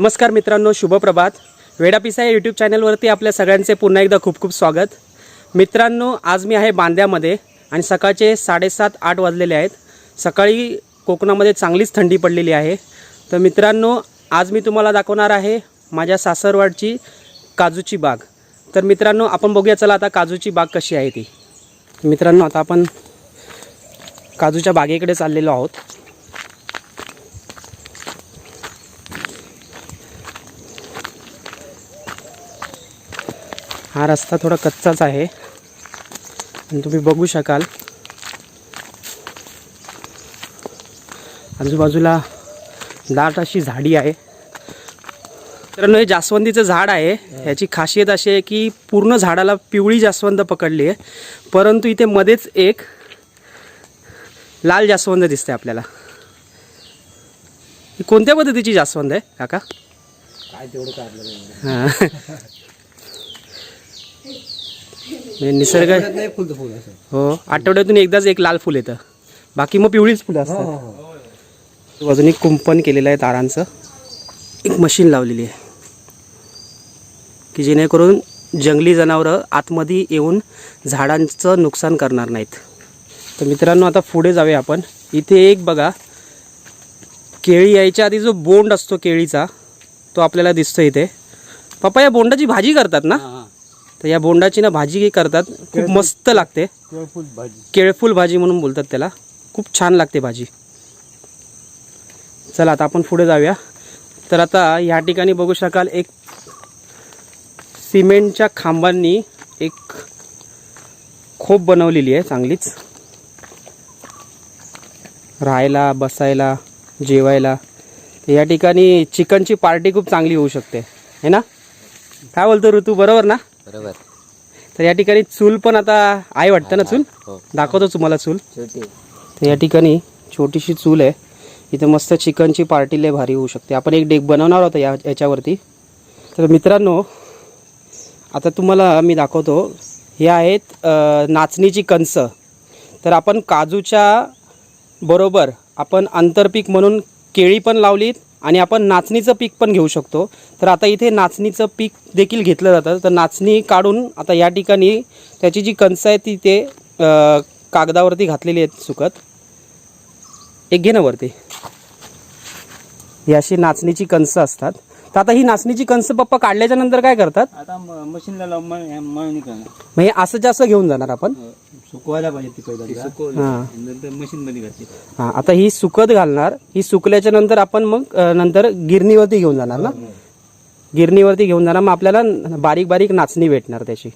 नमस्कार मित्रांनो शुभप्रभात वेडापिसा या यूट्यूब चॅनलवरती आपल्या सगळ्यांचे पुन्हा एकदा खूप खूप स्वागत. मित्रांनो आज मी आहे बांद्यामध्ये आणि सकाळचे साडेसात आठ वाजलेले आहेत. सकाळी कोकणामध्ये चांगलीच थंडी पडलेली आहे. तर मित्रांनो आज मी तुम्हाला दाखवणार आहे माझ्या सासरवाडची काजूची बाग. तर मित्रांनो आपण बघूया चला आता काजूची बाग कशी आहे ती. मित्रांनो आता आपण काजूच्या बागेकडे चाललेलो आहोत. हा रस्ता थोडा कच्चाच आहे. तुम्ही बघू शकाल. आजूबाजूला दाट अशी झाडी आहे. मित्रांनो हे जास्वंदीचं झाड आहे. ह्याची खासियत अशी आहे की पूर्ण झाडाला पिवळी जास्वंद पकडली आहे. परंतु इथे मध्येच एक लाल जास्वंद दिसते आपल्याला. ही कोणत्या पद्धतीची जास्वंद आहे काका? काय तेवढं काढलं हां. म्हणजे निसर्ग नाही फुलतं फुल असं. हो आठवड्यातून एकदाच एक लाल फुल येतं. बाकी मग पिवळीच फुलं असतात. बाजूने कुंपण केलेलं आहे तारांचं. एक मशीन लावलेली आहे. की जेणेकरून जंगली जनावरं आतमध्ये येऊन झाडांचं नुकसान करणार नाहीत. तर मित्रांनो आता पुढे जाऊया आपण. इथे एक बघा. केळी यायच्या आधी जो बोंड असतो केळीचा तो आपल्याला दिसतो इथे. पप्पा या बोंडाची भाजी करतात ना? तर या बोंडाची ना भाजी करतात. खूप मस्त लागते. फुल भाजी. केळफूल भाजी म्हणून बोलतात त्याला. खूप छान लागते भाजी. चला आता आपण पुढे जाऊया. तर आता ह्या ठिकाणी बघू शकाल एक सिमेंटच्या खांबांनी एक खोप बनवलेली आहे चांगलीच. राहायला बसायला जेवायला. या ठिकाणी चिकनची पार्टी खूप चांगली होऊ शकते. है ना? काय बोलतो ऋतू? बरोबर ना? बरोबर. तर या ठिकाणी चूल पण आता आहे वाटतं ना चूल? हो. दाखवतो तुम्हाला चूल. तर या ठिकाणी छोटीशी चूल आहे. इथे मस्त चिकनची पार्टी लय भारी होऊ शकते. आपण एक डेक बनवणार होतो या याच्यावरती. तर मित्रांनो आता तुम्हाला मी दाखवतो. हे आहेत अ, नाचणीची कणस. तर आपण काजूच्या बरोबर आपण आंतरपीक म्हणून केळी पण लावलीत. आणि आपण नाचणीचं पीक पण घेऊ शकतो. तर आता इथे नाचणीचं पीक देखील घेतलं जातं. तर नाचणी काढून आता या ठिकाणी त्याची जी कणसं आहे ती ते कागदावरती घातलेली आहेत सुकत. एक घे ना वरती. ही अशी नाचणीची कणसं असतात. तर आता ही नाचणीची कणसं पप्पा काढल्याच्या नंतर काय करतात? आता मशीनला लावून मग हे असं जास्त घेऊन जाणार आपण? सुकवायला पाहिजे ती पहिल्यांदा हां. नंतर मशीन मध्ये घातली. हां आता ही सुकत घालणार ही सुकल्याच्या नंतर आपण मग नंतर गिरणीवरती घेऊन जाणार ना? गिरणीवरती घेऊन जाणार मग आपल्याला बारीक बारीक नाचणी भेटणार त्याची.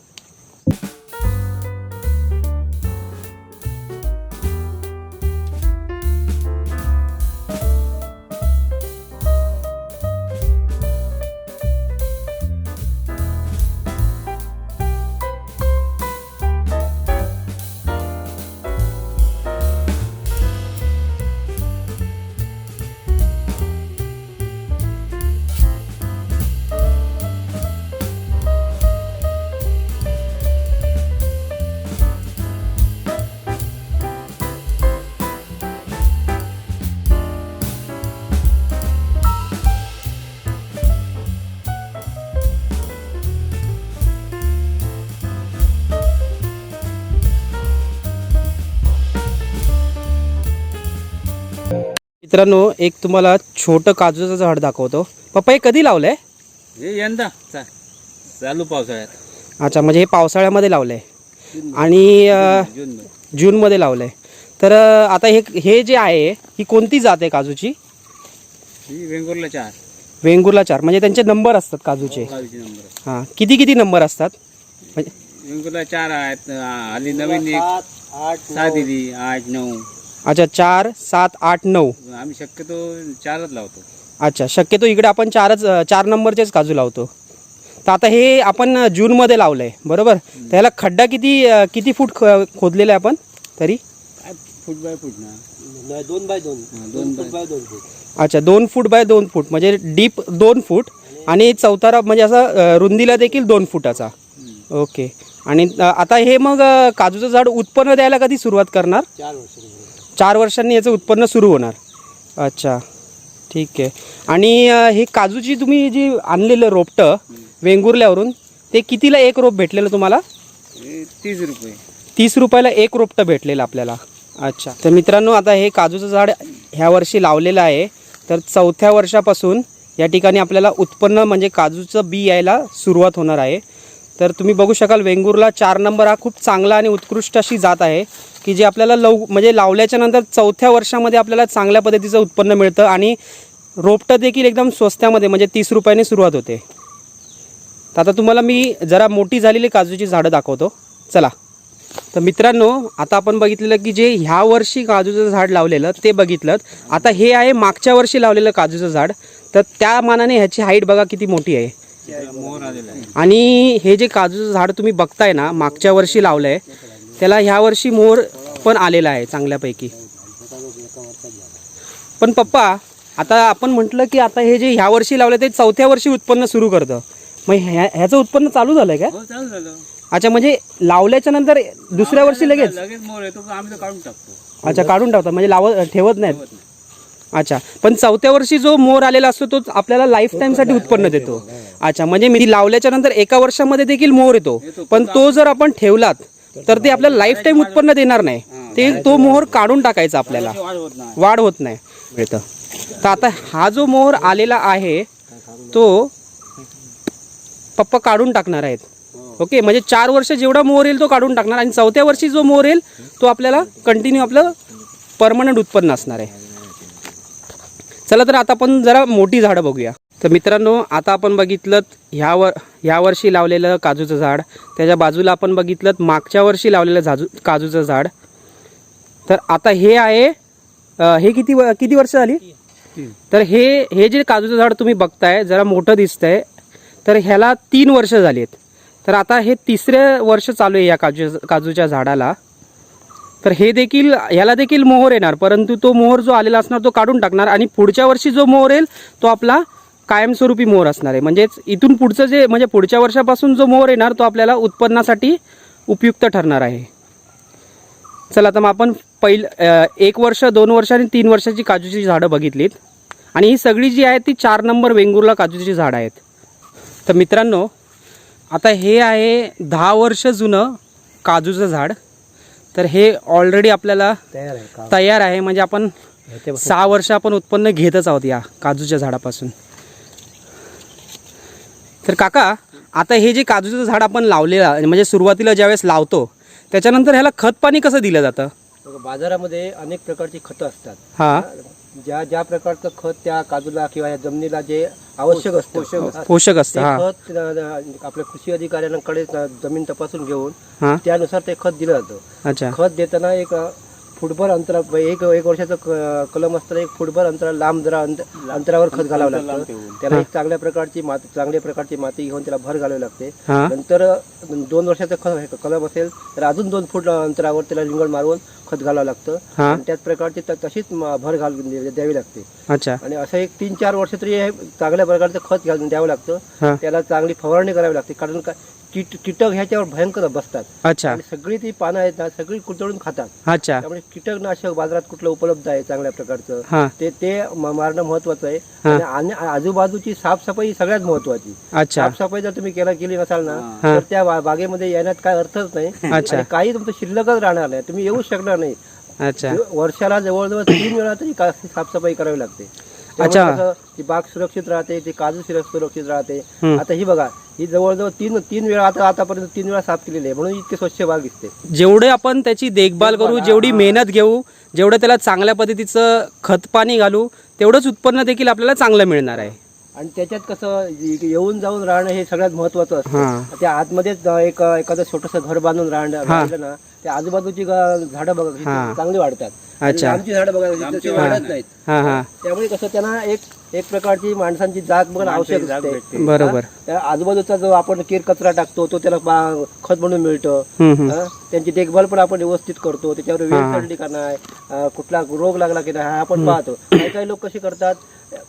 मित्रांनो एक तुम्हाला छोटं काजूचं झाड दाखवतो. पप्पा हे कधी लावलंय? हे यंदा. चा- चालू पावसाळ्यात. अच्छा म्हणजे हे पावसाळ्यामध्ये लावलंय. आणि अ, जून मध्ये जूनमध्ये लावलंय. तर अ, आता हे हे जे आहे ही कोणती जात आहे काजूची? ही वेंगुर्ला चार. वेंगुर्ला चार. म्हणजे त्यांचे नंबर असतात काजूचे. काजूचे नंबर हां किती किती नंबर असतात? म्हणजे वेंगुर्ला चार आहेत आली नवीन एक. सहा दिली आठ नऊ. अच्छा चार सात आठ नऊ. आम्ही शक्यतो चारच लावतो. अच्छा शक्यतो इकडे आपण चारच चार नंबरचेच काजू लावतो. तर आता हे आपण जूनमध्ये लावलं आहे बरोबर त्याला खड्डा किती किती फूट ख खोदलेला आहे आपण? तरी? फूट बाय फूट ना? दोन बाय दोन. दोन बाय. बाय दोन फूट. अच्छा दोन फूट बाय दोन फूट म्हणजे डीप दोन फूट आणि चौतारा म्हणजे असा रुंदीला देखील दोन फुटाचा. ओके. आणि आता हे मग काजूचं झाड उत्पन्न द्यायला कधी सुरुवात करणार? चार वर्ष. चार वर्षांनी याचं उत्पन्न सुरू होणार. अच्छा. ठीक आहे. आणि अं, हे काजूची तुम्ही जी आणलेलं रोपटं वेंगुर्ल्यावरून ते कितीला एक रोप भेटलेलं तुम्हाला? हे तीस रुपये. तीस रुपयाला एक रोपटं भेटलेलं आपल्याला. अच्छा. तर मित्रांनो आता हे काजूचं झाड ह्या वर्षी लावलेलं आहे. तर चौथ्या वर्षापासून या ठिकाणी आपल्याला उत्पन्न म्हणजे काजूचं बी यायला सुरुवात होणार आहे. तर तुम्ही बघू शकाल वेंगुर्ला चार नंबर हा खूप चांगला आणि उत्कृष्ट अशी जात आहे. की जी आपल्याला लव म्हणजे लावल्याच्या नंतर चौथ्या वर्षामध्ये आपल्याला चांगल्या पद्धतीचं उत्पन्न मिळतं आणि रोपटं देखील एकदम स्वस्त्यामध्ये म्हणजे तीस रुपयाने सुरुवात होते. तर आता तुम्हाला मी जरा मोठी झालेली काजूची झाडं दाखवतो. चला. तर मित्रांनो आता आपण बघितलेलं की जे ह्या वर्षी काजूचं झाड लावलेलं ते बघितलं. आता हे आहे मागच्या वर्षी लावलेलं काजूचं झाड. तर त्या मानाने ह्याची हाईट बघा किती मोठी आहे. आणि हे जे काजूचं झाड तुम्ही बघताय ना मागच्या वर्षी लावलं आहे त्याला ह्या वर्षी मोर पण आलेला आहे चांगल्यापैकी. पण पप्पा आता आपण म्हटलं की आता हे जे ह्या वर्षी लावलं ते चौथ्या वर्षी उत्पन्न सुरू करतं. मग ह्या ह्याचं उत्पन्न चालू झालंय का? हो चालू झालं. अच्छा म्हणजे लावल्याच्या नंतर दुसऱ्या वर्षी लगेच लगेच? मोर येतो का आम्ही तो काढून टाकतो. अच्छा काढून म्हणजे लावत ठेवत नाहीत? ठेवत नाही. अच्छा पण चौथ्या वर्षी जो मोर आलेला असतो तो आपल्याला लाईफसाठी उत्पन्न देतो. अच्छा म्हणजे मी लावल्याच्या नंतर एका वर्षामध्ये देखील मोर येतो. पण तो जर आपण ठेवलात तर ते आपल्याला लाईफ टाईम उत्पन्न देणार नाही. ते तो मोहर काढून टाकायचा आपल्याला. वाढ होत नाही. वाढ होत नाही मिळतं. तर आता हा जो मोहर आलेला आहे तो पप्पा काढून टाकणार आहेत. ओके? म्हणजे चार वर्ष जेवढा मोहर येईल तो काढून टाकणार आणि चौथ्या वर्षी जो मोहर येईल तो आपल्याला कंटिन्यू आपलं परमनंट उत्पन्न असणार आहे. चला तर आता आपण जरा मोठी झाडं बघूया. तर मित्रांनो आता आपण बघितलं ह्या वर ह्या वर्षी लावलेलं काजूचं झाड. त्याच्या बाजूला आपण बघितलं मागच्या वर्षी लावलेलं झाजू काजूचं झाड. तर आता हे आहे हे किती व- किती वर्ष झाली? तर हे हे जे काजूचं झाड तुम्ही बघताय जरा मोठं दिसतंय. तर ह्याला तीन वर्ष झाली आहेत तर आता हे तिसरे वर्ष चालू आहे या काजू काजूच्या झाडाला. तर हे देखील ह्याला देखील मोहर येणार परंतु तो मोहर जो आलेला असणार तो काढून टाकणार आणि पुढच्या वर्षी जो मोहर येईल तो आपला कायमस्वरूपी मोहर असणार आहे. म्हणजेच इथून पुढचं जे म्हणजे पुढच्या वर्षापासून जो मोहर येणार तो आपल्याला उत्पन्नासाठी उपयुक्त ठरणार आहे. चला तर मग आपण पहिल एक वर्ष दोन वर्ष आणि तीन वर्षाची काजूची झाडं बघितलीत. आणि ही सगळी जी आहेत ती चार नंबर वेंगुर्ला काजूची झाडं आहेत. तर मित्रांनो आता हे आहे दहा वर्ष जुनं काजूचं झाड. तर हे ऑलरेडी आपल्याला तयार आहे आहे. म्हणजे आपण सहा वर्ष आपण उत्पन्न घेतच आहोत या काजूच्या झाडापासून. तर काका आता हे जे काजूचं झाड आपण लावलेलं म्हणजे सुरुवातीला ज्यावेळेस लावतो त्याच्यानंतर ह्याला खत पाणी कसं दिलं जातं? बाजारामध्ये अनेक प्रकारची खतं असतात. हा. ज्या ज्या प्रकारचं खत त्या काजूला किंवा या जमिनीला जे आवश्यक असतं पोषक असतं. खत आपल्या कृषी अधिकाऱ्यांकडे जमीन तपासून घेऊन त्यानुसार ते खत दिलं जातं. खत देताना एक फुटभर अंतरा एक एक वर्षाचं क- कलम असताना एक फुटभर अंतरा लांब जरा अंत- अंतरावर खत घालावं लागतं. त्याला एक चांगल्या प्रकारची माती चांगल्या प्रकारची माती घेऊन त्याला भर घालावी लागते. हा. नंतर दोन वर्षाचं ख कलम असेल तर अजून दोन फूट अंतरावर त्याला रिंगण मारून खत घालावं लागतं. हा. आणि त्याच प्रकारची त- तशीच म- भर घाल द्यावी लागते. अच्छा. आणि असं एक तीन चार वर्ष तरी हे चांगल्या प्रकारचं खत घालून द्यावं लागतं. हा. त्याला चांगली फवारणी करावी लागते. कारण का कीट कीटक ह्याच्यावर भयंकर बसतात. अच्छा. आणि सगळी ती पानं आहेत ना सगळी कुरतडून खातात. अच्छा. त्यामुळे कीटकनाशक बाजारात कुठलं उपलब्ध आहे चांगल्या प्रकारचं? हा. ते ते म- मारणं महत्वाचं आहे. हा. आणि आणि आजूबाजूची साफसफाई सगळ्यात महत्वाची. अच्छा. साफसफाई जर तुम्ही केला केली नसाल ना हा. तर त्या बा- बागेमध्ये येण्यात काय अर्थच नाही. अच्छा. आणि काही तुमचं शिल्लकच राहणार नाही. तुम्ही येऊच शकणार नाही. अच्छा. वर्षाला जवळजवळ तीन वेळा तरी का- साफसफाई करावी लागते. त्यामुळे अच्छा. कसं ती बाग सुरक्षित राहते ती काजू सुरक्षित सुरक्षित राहते. हम्म. आता ही बघा ही जवळजवळ तीन तीन वेळा आता आतापर्यंत तीन वेळा साफ केलेली आहे. म्हणून इतकी स्वच्छ बाग दिसते. जेवढे आपण त्याची देखभाल करू जेवढी मेहनत घेऊ जेवढं त्याला चांगल्या पद्धतीचं खत पाणी घालू तेवढंच उत्पन्न देखील आपल्याला चांगलं मिळणार आहे. आणि त्याच्यात कसं येऊन जाऊन राहणं हे सगळ्यात महत्वाचं असतं. त्या आतमध्येच एक एखादं छोटस घर बांधून राहणं राहिलं ना त्या आजूबाजूची झाडं बघा. चांगली वाढतात. आमची झाडं बघा वाढत नाहीत. हा हा. त्यामुळे कसं त्यांना एक एक प्रकारची माणसांची जाग बघा आवश्यक असते. बरोबर. त्या आजूबाजूचा जो आपण केर कचरा टाकतो तो त्याला बा- खत म्हणून मिळतं. हा? त्यांची देखभाल पण आपण व्यवस्थित करतो. त्याच्यावर वेळ चढली का नाही अं, कुठला रोग लागला की नाही हा आपण पाहतो. काही काही लोक कसे करतात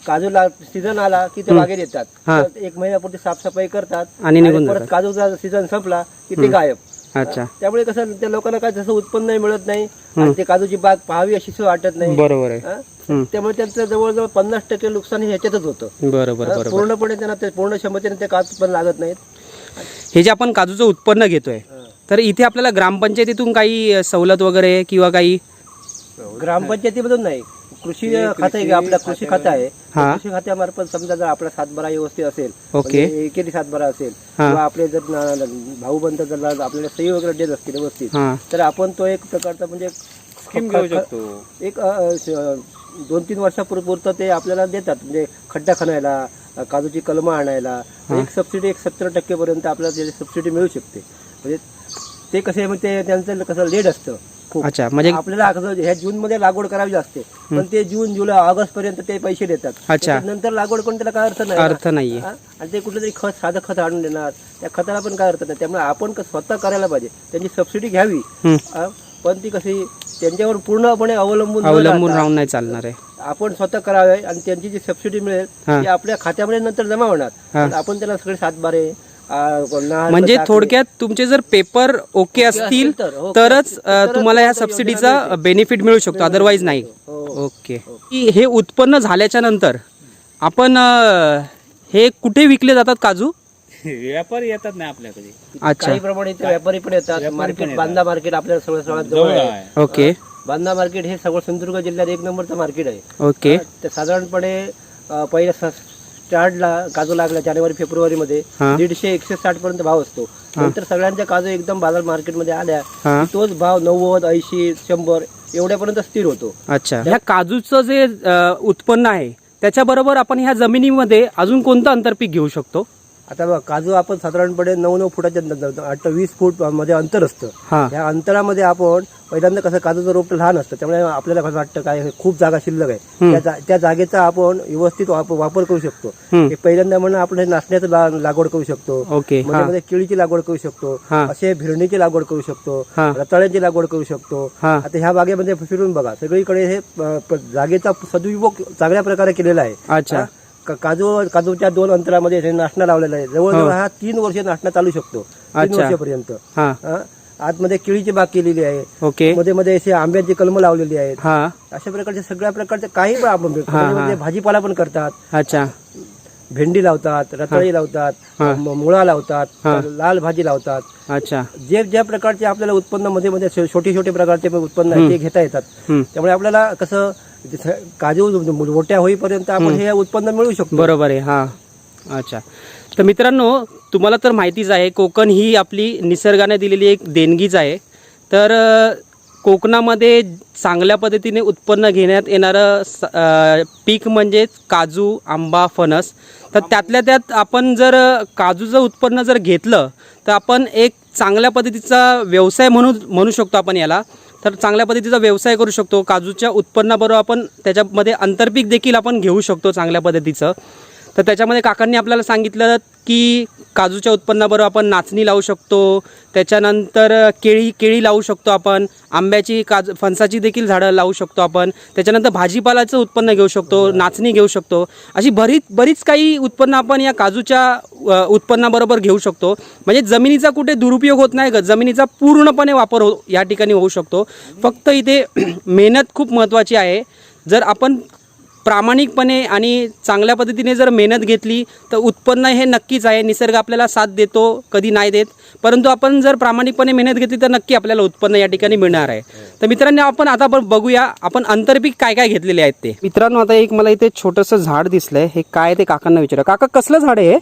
काजूला सीझन आला की ते बागेत येतात हा. तर एक महिन्यापुरती साफसफाई करतात आणि निघून परत काजूचा सीझन संपला की ते गायब. अच्छा. त्यामुळे कसं त्या लोकांना काय जसं उत्पन्न मिळत नाही आणि ते काजूची बाग पाहावी अशी सुद्धा वाटत नाही. बरोबर आहे. हा? त्यामुळे त्यांचं जवळजवळ पन्नास टक्के नुकसान हे ह्याच्यातच होतं. बरोबर बरोबर. पूर्णपणे त्यांना ते पूर्ण क्षमतेने ते काजू पण लागत नाहीत. हे जे आपण काजूचं उत्पन्न घेतोय तर इथे आपल्याला ग्रामपंचायतीतून काही अ, सवलत वगैरे किंवा काही ग्रामपंचायतीमधून नाही. कृषी खातं आहे का? आपलं कृषी खातं आहे. हा. कृषी खात्यामार्फत समजा जर आपला सातबारा व्यवस्थित असेल ओके. म्हणजे एकेरी सातबारा असेल हा. किंवा आपले जर भाऊ बंध जर आपल्याला सही वगैरे देत असतील व्यवस्थित हां. तर आपण तो एक प्रकारचा म्हणजे स्कीम घेऊ शकतो. एक दोन तीन वर्षापुरतं ते आपल्याला देतात. म्हणजे खड्डा खणायला अ, काजूची कलमं आणायला एक सबसिडी एक सत्तर टक्के पर्यंत आपल्याला त्याची सबसिडी मिळू शकते. म्हणजे ते कसे मग ते त्यांचं कसं लेट असतं. खूप अच्छा म्हणजे आपल्याला ह्या जून मध्ये लागवड करावी असते पण ते जून जुलै ऑगस्ट पर्यंत ते पैसे देतात अच्छा. नंतर लागवड करून त्याला काय अर्थ नाही ना. अर्थ नाहीये हा? आणि ते कुठलं तरी खत साधं खत आणून देणार त्या खताला पण काय अर्थ नाही त्यामुळे आपण क- स्वतः करायला पाहिजे त्यांची सबसिडी घ्यावी. हा? पण ती कशी त्यांच्यावर पूर्णपणे अवलंबून न अवलंबून राहता राहून नाही चालणार आहे आपण स्वतः करावे आणि त्यांची जी सबसिडी मिळेल हा. ती आपल्या खात्यामध्ये नंतर जमा होणार हा. पण आपण त्याला सगळे सातबारे म्हणजे. थोडक्यात तुमचे जर पेपर ओके असतील तर, ओके. तरच तुम्हाला या सबसिडीचा बेनिफिट मिळू शकतो. अदरवाईज नाही. हो. ओके. की हे उत्पन्न झाल्याच्यानंतर आपण हे कुठे विकले जातात काजू? व्यापारी येतात ना आपल्याकडे. अच्छा. काही प्रमाणे इथे व्यापारी पण येतात. मार्केट बांधा मार्केट आपल्या सगळं सगळ्यात जवळ आहे. ओके. बांधा मार्केट हे सगळं सिंधुदुर्ग जिल्ह्यात एक नंबरचं मार्केट आहे. ओके. ते साधारणपणे पहिल्या स्टार्टला काजू लागला जानेवारी फेब्रुवारी मध्ये हा. दीडशे एकशे साठ पर्यंत भाव असतो. नंतर सगळ्यांच्या काजू एकदम बाजार मार्केटमध्ये आल्या. हा. की तोच भाव नव्वद ऐंशी शंभर एवढ्यापर्यंत स्थिर होतो. अच्छा. ह्या काजूचं जे अ, उत्पन्न आहे त्याच्याबरोबर आपण ह्या जमिनीमध्ये अजून कोणतं आंतरपीक घेऊ शकतो? आता बघ काजू आपण साधारणपणे नऊ नऊ फुटाच्या आठ वीस फूटमध्ये अंतर असतं. या अंतरामध्ये आपण पहिल्यांदा कसं काजूचं रोप लहान असतं. त्यामुळे आपल्याला कसं वाटतं काय खूप जागा शिल्लक आहे. त्या जागेचा आपण व्यवस्थित वाप- वापर करू शकतो. पहिल्यांदा म्हणून आपण हे नाचण्याचं लागवड करू शकतो. ओके मध्ये मध्ये केळीची लागवड करू शकतो. असे भिरणीची लागवड करू शकतो. रताळ्याची लागवड करू शकतो. आता ह्या बागेमध्ये फिरून बघा. सगळीकडे हे जागेचा सदुपयोग चांगल्या प्रकारे केलेला आहे. अच्छा? का- काजू काजूच्या दोन अंतरामध्ये हे नाचणं लावलेलं आहे. जवळजवळ हा. तीन वर्ष नाचणं चालू शकतो. तीन हो. अच्छा. वर्षापर्यंत. हा. हा? आतमध्ये केळीची बाग केलेली आहे. ओके. मध्ये मध्ये असे आंब्याची कलमं लावलेली आहेत. हा. अशा प्रकारचे सगळ्या प्रकारचे काही पण आपण म्हणजे भाजीपाला पण करतात. अच्छा. भेंडी लावतात रताळी लावतात म- मुळा लावतात लाल भाजी लावतात. अच्छा. जे ज्या प्रकारचे आपल्याला उत्पन्नमध्ये मध्ये छो- छोटे छोटे प्रकारचे पण उत्पन्न आहे ते घेता येतात. हम्म. त्यामुळे आपल्याला कसं काजू मोठ्या होईपर्यंत आपण हे उत्पन्न मिळू शकतो. बरोबर आहे हा. अच्छा. तर मित्रांनो तुम्हाला तर माहितीच आहे कोकण ही आपली निसर्गाने दिलेली एक देणगीच आहे. तर कोकणामध्ये चांगल्या पद्धतीने उत्पन्न घेण्यात येणारं पीक म्हणजे काजू आंबा फणस. तर त्यातल्या त्यात आपण जर काजूचं उत्पन्न जर घेतलं तर आपण एक चांगल्या पद्धतीचा व्यवसाय म्हणू म्हणू शकतो आपण याला. तर चांगल्या पद्धतीचा व्यवसाय करू शकतो. काजूच्या उत्पन्नाबरोबर आपण त्याच्यामध्ये आंतरपीक देखील आपण घेऊ शकतो चांगल्या पद्धतीचं. तर त्याच्यामध्ये काकांनी आपल्याला सांगितलं की काजूच्या उत्पन्नाबरोबर आपण नाचणी लावू शकतो. त्याच्यानंतर केळी केळी लावू शकतो आपण. आंब्याची काज फणसाची देखील झाडं लावू शकतो आपण. त्याच्यानंतर भाजीपालाचं उत्पन्न घेऊ शकतो नाचणी घेऊ शकतो. अशी बरीच बरीच काही उत्पन्न आपण या काजूच्या उत्पन्नाबरोबर घेऊ शकतो. म्हणजे जमिनीचा कुठे दुरुपयोग होत नाही ग जमिनीचा पूर्णपणे वापर हो या ठिकाणी होऊ शकतो. फक्त इथे मेहनत खूप महत्त्वाची आहे. जर आपण प्रामाणिकपणे आणि चांगल्या पद्धतीने जर मेहनत घेतली तर उत्पन्न हे नक्कीच आहे. निसर्ग आपल्याला साथ देतो कधी नाही देत. परंतु आपण जर प्रामाणिकपणे मेहनत घेतली तर नक्की आपल्याला उत्पन्न या ठिकाणी मिळणार आहे. तर मित्रांनो आपण आता आपण बघूया आपण आंतरपीक काय काय घेतलेले आहेत ते. मित्रांनो आता एक मला इथे छोटंसं झाड दिसलंय. हे काय ते काकांना विचारा. काका कसलं झाड आहे हे?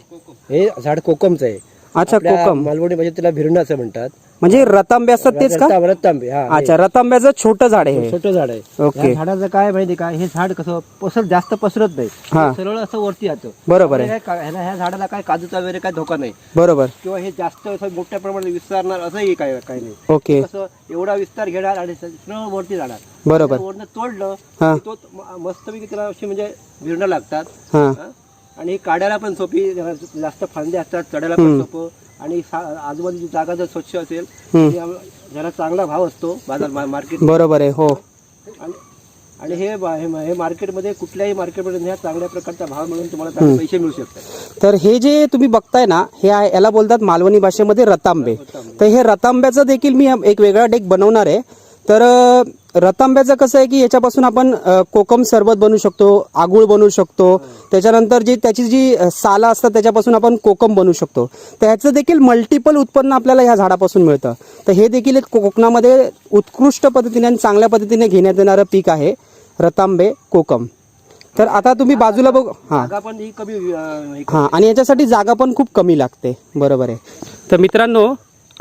हे झाड कोकमचं आहे. अच्छा आपल्या कोकम. मालवणी म्हणजे त्याला भिरणं असं म्हणतात. म्हणजे रतांबे असतात तेच का? हा अच्छा रतांब्याचं छोटं झाड आहे. छोटं झाड आहे. ओके. या झाडाचं काय माहिती काय हे झाड कसं पसर जास्त पसरत नाही. हा. सरळ असं वरती येतं. बरोबर आहे. काय- ह्या झाडाला काय काजूचा वगैरे काय धोका नाही. बरोबर. किंवा हे जास्त असं मोठ्या प्रमाणात विस्तारणार असंही काय काही नाही. ओके. कसं एवढा विस्तार घेणार आणि सरळ वरती जाणार. बरोबर. वरनं तोडलं हा. की तो म- मस्तपैकी त्याला अशी म्हणजे भिरणं लागतात. हां. हा? आणि काढायला पण सोपी जास्त फांदे असतात चढायला पण सोपं. आणि आजूबाजूची जागा जर स्वच्छ असेल जरा चांगला भाव असतो बाजार मार्केट बरोबर आहे हो. आणि हे हे मार्केटमध्ये कुठल्याही मार्केटमध्ये ह्या चांगल्या प्रकारचा भाव मिळून तुम्हाला पैसे मिळू शकतात. तर हे जे तुम्ही बघताय ना हे याला बोलतात मालवणी भाषेमध्ये रतांबे. तर हे रतांब्याचं देखील मी एक वेगळा डेक बनवणार आहे. तर रतांब्याचं कसं आहे की याच्यापासून आपण कोकम सरबत बनवू शकतो आगुळ बनवू शकतो त्याच्यानंतर जी त्याची जी सालं असतात त्याच्यापासून आपण कोकम बनवू शकतो. तर ह्याचं देखील मल्टिपल उत्पन्न आपल्याला ह्या झाडापासून मिळतं. तर हे देखील एक कोकणामध्ये उत्कृष्ट पद्धतीने आणि चांगल्या पद्धतीने घेण्यात येणारं पीक आहे रतांबे कोकम. तर आता तुम्ही बाजूला बघ हां. ही हे हां आणि याच्यासाठी जागा पण खूप कमी लागते. बरोबर आहे. तर मित्रांनो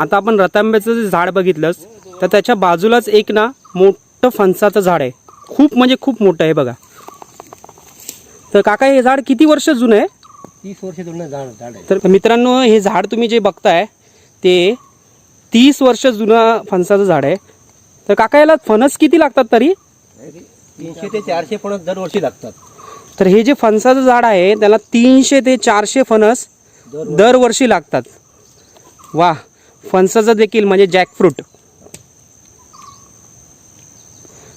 आता आपण रतांब्याचं जे झाड बघितलंच तर त्याच्या बाजूलाच एक ना मोठं फणसाचं झाड आहे. खूप म्हणजे खूप मोठं आहे बघा. तर काका हे झाड किती वर्ष जुनं आहे? तीस वर्ष जुनं झाड झाड आहे. तर मित्रांनो हे झाड तुम्ही जे बघताय ते तीस वर्ष जुनं फणसाचं झाड आहे. तर काका याला फणस किती लागतात तरी? तीनशे ते चारशे पण दरवर्षी लागतात. तर हे जे फणसाचं झाड आहे त्याला तीनशे ते चारशे फणस दरवर्षी. लागतात. वा फणसाचं देखील म्हणजे जॅकफ्रूट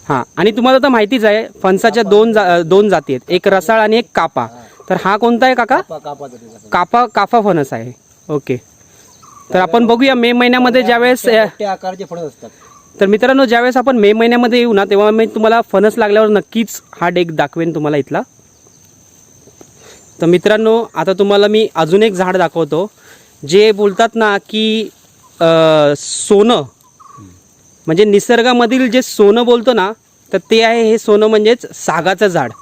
हां आणि तुम्हाला तर माहितीच आहे फणसाच्या दोन जा दोन जाती आहेत. एक रसाळ आणि एक कापा. तर हा कोणता आहे काका? कापा काफा फणस आहे. ओके. तर आपण बघूया मे महिन्यामध्ये ज्यावेळेस आकाराचे फणस असतात. तर मित्रांनो ज्यावेळेस आपण मे महिन्यामध्ये येऊ ना तेव्हा मी तुम्हाला फणस लागल्यावर नक्कीच हा डेक दाखवेन तुम्हाला इथला. तर मित्रांनो आता तुम्हाला मी अजून एक झाड दाखवतो. जे बोलतात ना की सोनं. म्हणजे निसर्गामधील जे सोनं बोलतो ना तर ते आहे हे सोनं म्हणजेच सागाचं झाड.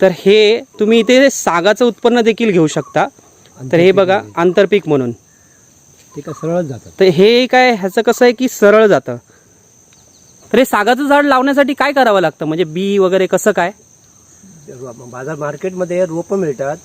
तर हे तुम्ही इथे सागाचं उत्पन्न देखील घेऊ शकता. तर हे बघा आंतरपीक म्हणून. ते काय सरळ जातात तर हे काय ह्याचं कसं आहे की सरळ जातं. तर हे सागाचं झाड लावण्यासाठी काय करावं लागतं? म्हणजे बी वगैरे कसं काय? बाजार मार्केटमध्ये रोपं मिळतात.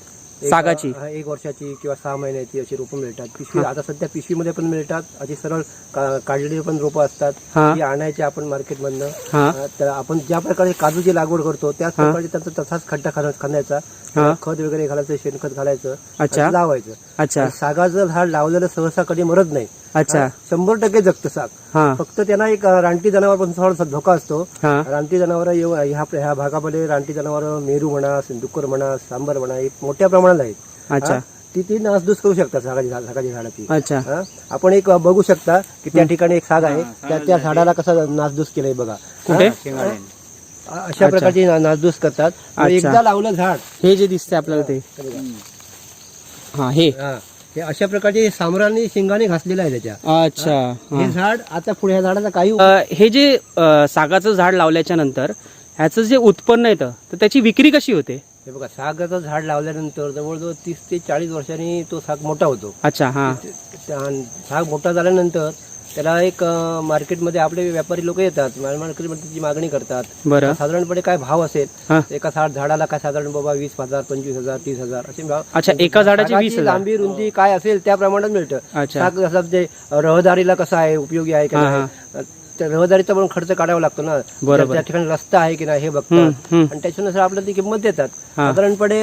एक- सागाची? हा, एक वर्षाची किंवा सहा महिन्याची अशी रोपं मिळतात. पिशवी आता सध्या पिशवीमध्ये पण मिळतात. अशी सरळ का- काढलेली पण रोपं असतात. हा. ती आणायची आपण मार्केटमधनं. हा. हा, तर आपण ज्या प्रकारे काजूची लागवड करतो त्याच प्रकारे त्यांचा तसाच खड्डा खणायचा हा. खत वगैरे घालायचं शेणखत घालायचं. अच्छा. आणि लावायचं. अच्छा. आणि सागाचं झाड लावलेलं सहसा कधी मरत नाही. अच्छा. शंभर टक्के जगतं साग हा. फक्त त्यांना एक रानटी जनावरपासून थोडासा धोका असतो. हा. रानटी जनावर ह्या ह्या भागामध्ये रानटी जनावर मेरू म्हणा डुक्कर म्हणा सांबर म्हणा हे मोठ्या प्रमाणात आहेत. अच्छा. ती ती नासधूस करू शकतात सागाची झाड- सागाची झाडाची अच्छा. हा, आपण एक बघू शकता की त्या ठिकाणी एक साग आहे. त्या त्या झाडाला कसा नासधूस केलंय बघा. कुठे? अशा प्रकारची नासधूस करतात. एकदा लावलं झाड. हे जे दिसतंय आपल्याला ते. हा. हे. हा, अशा प्रकारचे सामराने शिंगाने घासलेलं आहे त्याच्या. अच्छा. हा. हे झाड आता पुढे ह्या झाडाचा काही अ, हे जे अ, सागाचं झाड लावल्याच्या नंतर ह्याचं जे उत्पन्न येतं तर त्याची विक्री कशी होते? हे बघा सागाचं झाड लावल्यानंतर जवळजवळ तीस ते चाळीस वर्षांनी तो साग मोठा होतो. अच्छा हा. त्या- साग मोठा झाल्यानंतर त्याला एक मार्केटमध्ये आपले व्यापारी लोक येतात. माल- मार्केटमध्ये त्याची मागणी करतात. बरं. साधारणपणे काय भाव असेल? एका झाड झाडाला काय साधारण बाबा वीस हजार पंचवीस हजार तीस हजार असे भाव? अच्छा एका झाडाचे वीस लांबी रुंदी काय असेल त्या प्रमाणात मिळतं. जसं ते रहदारीला कसं आहे उपयोगी आहे का रहदारीचा पण खर्च काढावा लागतो ना. बरोबर. त्या- ठिकाणी रस्ता आहे की नाही हे बघतात. आणि त्याच्यानुसार आपल्याला ती किंमत देतात. साधारणपणे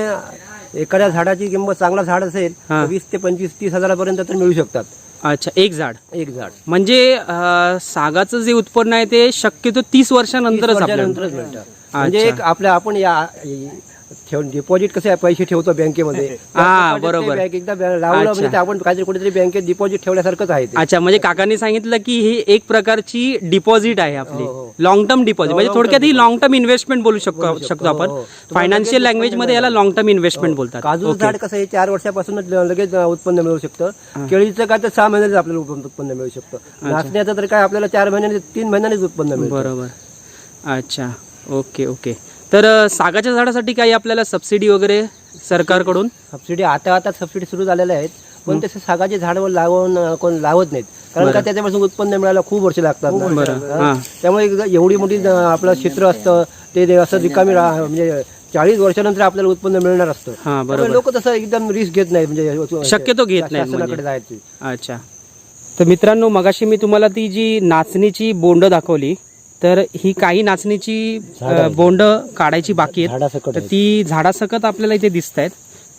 एखाद्या झाडाची किंमत चांगला झाड असेल वीस ते पंचवीस तीस हजारापर्यंत तर मिळू शकतात. अच्छा एक झाड. एक झाड. म्हणजे अ, सागाचं जे उत्पन्न आहे ते शक्यतो तीस वर्षानंतरच आपल्याला वर्षानंतरच मिळतं म्हणजे एक आपल्या आपण या ठेव डिपॉझिट कसं आहे? पैसे ठेवतो बँकेमध्ये. हा, बरोबर. एकदा लावलं म्हणजे ते आपण काहीतरी कुठेतरी बँकेत डिपॉझिट ठेवल्यासारखंच आहे ते. अच्छा म्हणजे काकांनी सांगितलं की ही एक प्रकारची डिपॉझिट आहे आपली. हो, हो. लॉंग टर्म डिपॉझिट म्हणजे थोडक्यात ही लॉंग टर्म इन्व्हेस्टमेंट बोलू शकतो शकतो. आपण. हो, हो. फायनान्शियल लँग्वेजमध्ये याला लॉंग टर्म इन्व्हेस्टमेंट बोलतात. काजूचं झाड कसं आहे? चार वर्षापासूनच लगेच उत्पन्न मिळू शकतं. केळीचं काय तर सहा महिन्यात आपल्याला उप- उत्पन्न मिळू शकतं. नाचण्याचं तर काय आपल्याला चार महिन्याने तीन महिन्यानेच उत्पन्न मिळतं. बरोबर. अच्छा. Okay okay. तर सागाच्या झाडासाठी काही आपल्याला सबसिडी वगैरे सरकारकडून? सबसिडी आता आता सबसिडी सुरू झालेल्या आहेत. पण तसे सागाचे झाड लावून कोण लावत नाहीत. कारण का त्याच्यापासून उत्पन्न मिळायला खूप वर्ष लागतात त्यामुळे एवढी मोठी आपलं क्षेत्र असतं. ते असं रिकामी म्हणजे चाळीस वर्षानंतर आपल्याला उत्पन्न मिळणार असतं. लोक तसं एकदम रिस्क घेत नाही म्हणजे शक्यतो घेत नाहीत म्हणजे. जायची. अच्छा. तर मित्रांनो मगाशी मी तुम्हाला ती जी नाचणीची बोंड दाखवली तर ही काही नाचणीची बोंड काढायची बाकी आहेत. तर ती झाडासकट आपल्याला इथे दिसत आहेत.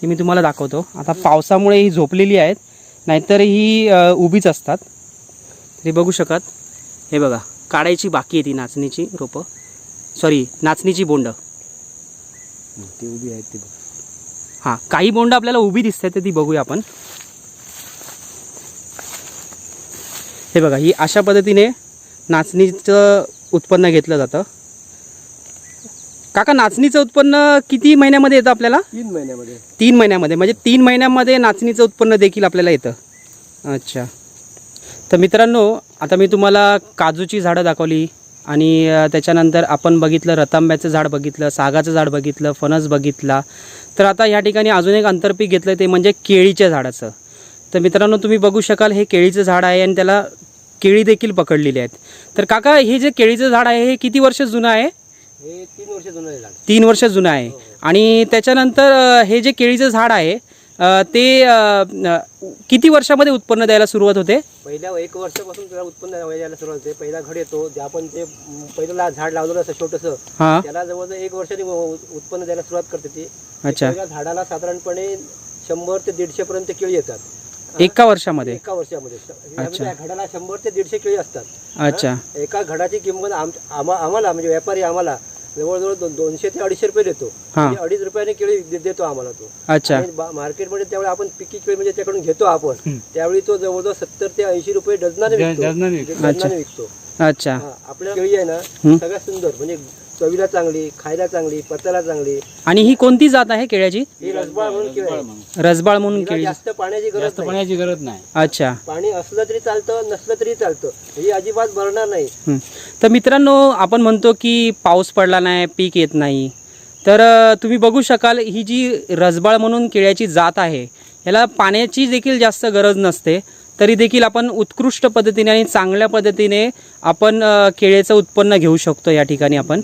ती मी तुम्हाला दाखवतो. आता पावसामुळे ही झोपलेली आहेत. नाहीतर ही उभीच असतात. तरी बघू शकत. हे बघा काढायची बाकी आहे ती नाचणीची रोपं. सॉरी नाचणीची बोंड. ती उभी आहेत ती. हां काही बोंड आपल्याला उभी दिसते तर ती बघूया आपण. हे बघा ही अशा पद्धतीने नाचणीचं उत्पन्न घेतलं जातं. काका नाचणीचं उत्पन्न किती महिन्यामध्ये येतं आपल्याला? तीन महिन्यामध्ये. तीन महिन्यामध्ये. म्हणजे तीन महिन्यामध्ये नाचणीचं उत्पन्न देखील आपल्याला येतं. अच्छा. तर मित्रांनो आता मी तुम्हाला काजूची झाडं दाखवली आणि त्याच्यानंतर आपण बघितलं रतांब्याचं झाड बघितलं सागाचं झाड बघितलं फणस बघितला. तर आता या ठिकाणी अजून एक आंतरपीक घेतलं ते म्हणजे केळीच्या झाडाचं. तर मित्रांनो तुम्ही बघू शकाल हे केळीचं झाड आहे आणि त्याला केळी देखील पकडलेली आहेत. तर काका हे जे केळीचं झाड आहे हे किती वर्ष जुनं आहे? हे तीन वर्ष जुनं आहे झाड. तीन वर्ष जुनं आहे. आणि त्याच्यानंतर अ, हे जे केळीचं झाड आहे अ, ते अ, अ, किती वर्षामध्ये उत्पन्न द्यायला सुरुवात होते? पहिल्या एक वर्षापासून त्याला उत्पन्न यायला सुरुवात होते. पहिला घड येतो जे आपण ते म, पहिलं ला- झाड लावलेलं असतं छोटंसं हां. त्याला जवळजवळ एक वर्षाने उ- उत्पन्न द्यायला सुरुवात करते ती. अच्छा. एका झाडाला साधारणपणे शंभर ते दीडशे पर्यंत केळी येतात. एका वर्षामध्ये? एका वर्षामध्ये. अच्छा. या घडाला शंभर ते दीडशे केळी असतात. अच्छा? एका घडाची किंमत आम- आम्हा- आम्हाला म्हणजे व्यापारी आम्हाला जवळजवळ दोन- दोनशे ते अडीचशे रुपये देतो. हां. म्हणजे अडीच रुपयाने केळी दे- देतो आम्हाला तो. अच्छा. आणि बा- मार्केटमध्ये त्यावेळी आपण पिकी केळी म्हणजे त्याकडून घेतो आपण. त्यावेळी तो जवळजवळ सत्तर ते ऐंशी रुपये डझनाने विकतो. डझनाने म्हणजे अच्छा. विकतो. अच्छा. हा, आपल्या केळी आहे ना. सगळ्यात सुंदर. म्हणजे चवीला चांगली खायला चांगली पचायला चांगली. आणि ही कोणती जात आहे केळ्याची? ही रसबाळ म्हणून केळी आहे. रसबाळ म्हणून हिला केळी. जास्त पाण्याची गरज जास्त नाही. पाण्याची गरज नाही. अच्छा. पाणी असलं तरी चालतं नसलं तरी चालतं. ही अजिबात भरणार नाही. हं. तर मित्रांनो आपण म्हणतो की पाऊस पडला नाही पीक येत नाही. तर अ, तुम्ही बघू शकाल ही जी रसबाळ म्हणून केळ्याची जात आहे याला पाण्याची देखील जास्त गरज नसते. तरी देखील आपण उत्कृष्ट पद्धतीने आणि चांगल्या पद्धतीने आपण अ, केळीचं उत्पन्न घेऊ शकतो या ठिकाणी आपण.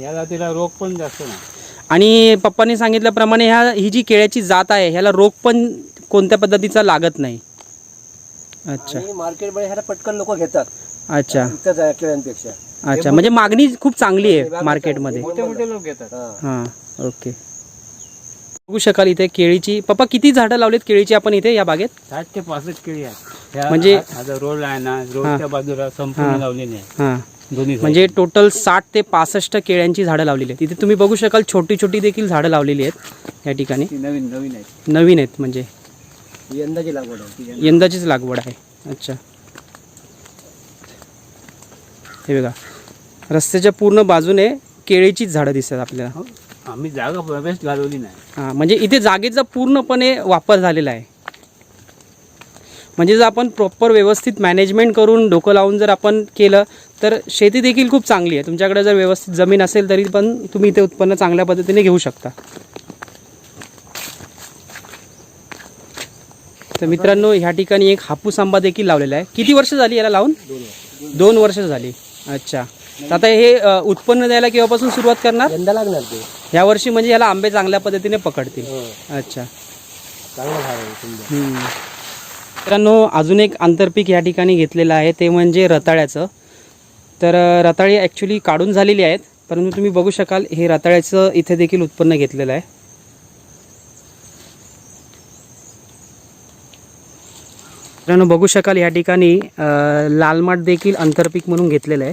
या जातीला रोग पण जास्त नाही. आणि पप्पांनी सांगितल्याप्रमाणे ह्या ही जी केळ्याची जात आहे ह्याला रोग पण कोणत्या पद्धतीचा लागत नाही. अच्छा. आणि मार्केटमध्ये ह्याला पटकन लोक घेतात. अच्छा. आहे केळ्यांपेक्षा. अच्छा म्हणजे मागणी खूप चांगली आहे मार्केटमध्ये. मोठे मोठे लोक घेतात. हां ओके. बघू शकाल इथे केळीची. पप्पा किती झाडं लावलीत केळीची आपण इथे या बागेत? साठ ते पासष्ट केळी आहेत. म्हणजे- रोड आहे ना रोडच्या बाजूला संपूर्ण. लावलेली आहे. हां. दोन्ही म्हणजे टोटल साठ ते पासष्ट केळ्यांची झाडं लावलेली आहेत. इथे तुम्ही बघू शकाल छोटी छोटी देखील झाडं लावलेली आहेत या ठिकाणी. नवीन नवीन आहेत. नवीन आहेत म्हणजे. ही यंदाची लागवड आहे यंदाचीच लागवड आहे. अच्छा. हे बघा. रस्त्याच्या पूर्ण बाजूने केळीचीच झाडं दिसतात आपल्याला. हो. आम्ही जागा प्रवेश घालवली नाही. हां म्हणजे इथे जागेचा पूर्णपणे वापर झालेला आहे. म्हणजे जर आपण प्रॉपर व्यवस्थित मॅनेजमेंट करून डोकं लावून जर आपण केलं तर शेती देखील खूप चांगली आहे. तुमच्याकडे जर व्यवस्थित जमीन असेल तरी पण तुम्ही इथे उत्पन्न चांगल्या पद्धतीने घेऊ शकता. तर मित्रांनो ह्या ठिकाणी एक हापूस आंबा देखील लावलेला आहे. किती वर्ष झाली याला लावून? दोन वर्ष झाली. अच्छा. आता हे अ, उत्पन्न द्यायला केव्हापासून सुरुवात करणार? यंदा लागणार ते. या वर्षी म्हणजे याला आंबे चांगल्या पद्धतीने पकडतील. हो. अच्छा. चांगलं झाड आहे सुंदर. हम्म. मित्रांनो अजून एक आंतरपीक या ठिकाणी घेतलेलं आहे ते म्हणजे रताळ्याचं. तर अ, रताळी ॲक्च्युली काढून झालेली आहेत परंतु तुम्ही बघू शकाल हे रताळ्याचं इथे देखील उत्पन्न घेतलेलं आहे. मित्रांनो बघू शकाल या ठिकाणी अ, लालमाट देखील आंतरपीक म्हणून घेतलेलं आहे.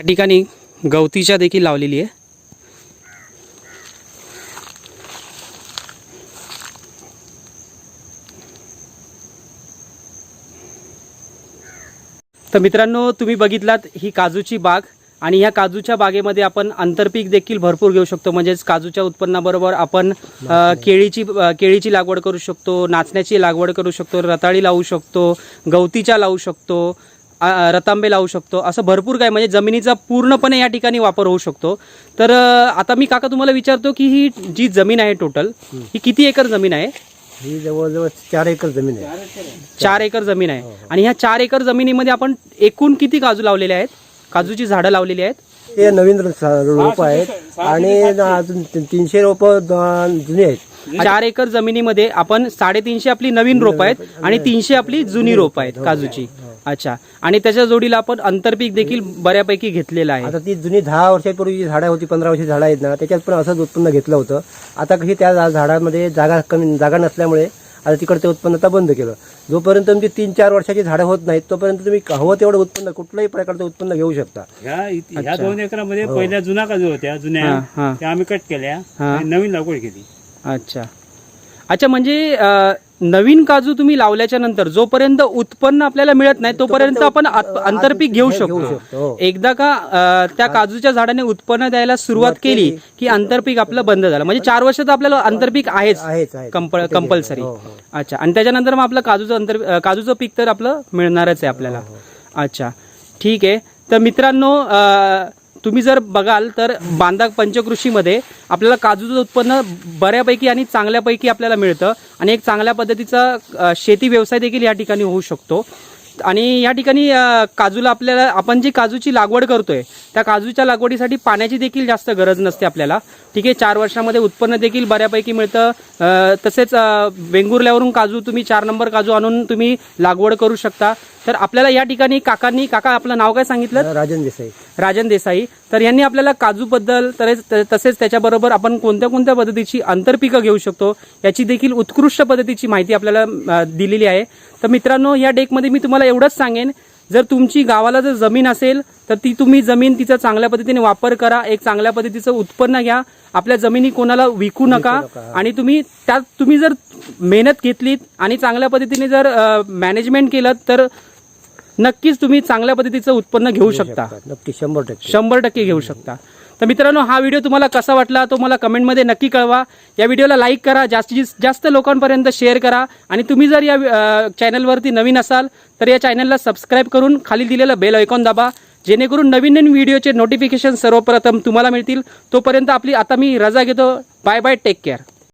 या ठिकाणी गवतीच्या देखील लावलेली आहे. तर मित्रांनो तुम्ही बघितलात ही काजूची बाग आणि ह्या काजूच्या बागेमध्ये आपण आंतरपीक देखील भरपूर घेऊ शकतो. म्हणजेच काजूच्या उत्पन्नाबरोबर आपण केळीची केळीची लागवड करू शकतो नाचण्याची लागवड करू शकतो रताळी लावू शकतो गवतीच्या लावू शकतो रतांबे लावू शकतो. असं भरपूर काय म्हणजे जमिनीचा पूर्णपणे या ठिकाणी वापर होऊ शकतो. तर आता मी काका तुम्हाला विचारतो की ही जी जमीन आहे टोटल ही किती एकर जमीन आहे? ही जवळजवळ चार एकर जमीन आहे. चार एकर जमीन आहे. आणि ह्या चार एकर जमिनीमध्ये आपण एकूण किती काजू लावलेले आहेत? काजूची झाडं लावलेली आहेत? हे नवीन रोप आहेत. आणि अजून ती- तीनशे रोप जुनी आहेत. चार एकर जमिनीमध्ये आपण साडेतीनशे आपली नवीन रोप आहेत आणि तीनशे आपली जुनी रोप आहेत काजूची. अच्छा. आणि त्याच्या जोडीला आपण आंतरपीक देखील बऱ्यापैकी घेतलेलं आहे. आता ती जुनी दहा वर्षापूर्वी जी झाडं होती पंधरा वर्षाची झाडं आहेत ना त्याच्यात पण असंच उत्पन्न घेतलं होतं. आता कशी त्या झाडामध्ये जागा कमी जागा नसल्यामुळे आता तिकडचं उत्पन्न आता बंद केलं. जोपर्यंत तुमची तीन चार वर्षाची झाडं होत नाहीत तोपर्यंत तुम्ही हवं तेवढं उत्पन्न कुठल्याही प्रकारचं उत्पन्न घेऊ शकता. ह्या इत- ह्या दोन एकरामध्ये पहिल्या जुना काजू होत्या जुन्या हा, हा. त्या आम्ही कट केल्या हा. आणि नवीन लागवड केली. अच्छा. अच्छा म्हणजे अ, नवीन काजू तुम्ही लावल्याच्या नंतर जोपर्यंत उत्पन्न आपल्याला मिळत नाही तोपर्यंत आपण आत- आंतरपीक घेऊ शकतो. हो. एकदा का त्या काजूच्या झाडाने उत्पन्न द्यायला सुरुवात केली की आंतरपीक आपलं बंद झालं. म्हणजे चार वर्ष तर आपल्याला आंतरपीक आहेच आहेच आहे कंपल्सरी हो, हो. अच्छा. आणि त्याच्यानंतर मग आपलं काजूचं अंतर काजूचं पीक तर आपलं मिळणारच आहे आपल्याला. अच्छा. ठीक आहे. तर मित्रांनो तुम्ही जर बघाल तर बांदा पंचकृषीमध्ये आपल्याला काजूचं उत्पन्न बऱ्यापैकी आणि चांगल्यापैकी आपल्याला मिळतं. आणि एक चांगल्या पद्धतीचा शेती व्यवसाय देखील या ठिकाणी होऊ शकतो. आणि या ठिकाणी काजूला आपल्याला आपण जी काजूची लागवड करतोय त्या काजूच्या लागवडीसाठी पाण्याची देखील जास्त गरज नसते आपल्याला. ठीक आहे चार वर्षामध्ये उत्पन्न देखील बऱ्यापैकी मिळतं. तसेच वेंगुर्ल्यावरून काजू तुम्ही चार नंबर काजू आणून तुम्ही लागवड करू शकता. तर आपल्याला या ठिकाणी काकांनी काका आपलं नाव काय सांगितलं? राजन देसाई. राजन देसाई. तर यांनी आपल्याला काजूबद्दल तसेच तसेच त्याच्याबरोबर आपण कोणत्या कोणत्या पद्धतीची आंतरपिकं घेऊ शकतो याची देखील उत्कृष्ट पद्धतीची माहिती आपल्याला दिलेली आहे. तर मित्रांनो या डेकमध्ये मी तुम्हाला एवढंच सांगेन जर तुमची गावाला जर जमीन असेल तर ती तुम्ही जमीन तिचा चांगल्या पद्धतीने वापर करा एक चांगल्या पद्धतीचं उत्पन्न घ्या आपल्या जमिनी कोणाला विकू नका आणि तुम्ही त्यात तुम्ही जर मेहनत घेतलीत आणि चांगल्या पद्धतीने जर मॅनेजमेंट केलं तर नक्कीच तुम्ही चांगल्या पद्धतीचं उत्पन्न घेऊ शकता. नक्की शंभर टक्के. शंभर टक्के घेऊ शकता. तर मित्रांनो हा व्हिडिओ तुम्हाला कसा वाटला तो मला कमेंटमध्ये नक्की कळवा. या व्हिडिओला लाईक करा जास्तीत जास्त लोकांपर्यंत शेअर करा. आणि तुम्ही जर या चॅनलवरती नवीन असाल तर या चॅनलला सबस्क्राईब करून खाली दिलेलं बेल ऐकून दाबा. जेणेकरून नवीन नवीन व्हिडिओचे नोटिफिकेशन सर्वप्रथम तुम्हाला मिळतील. तोपर्यंत आपली आता मी रजा घेतो. Bye bye take care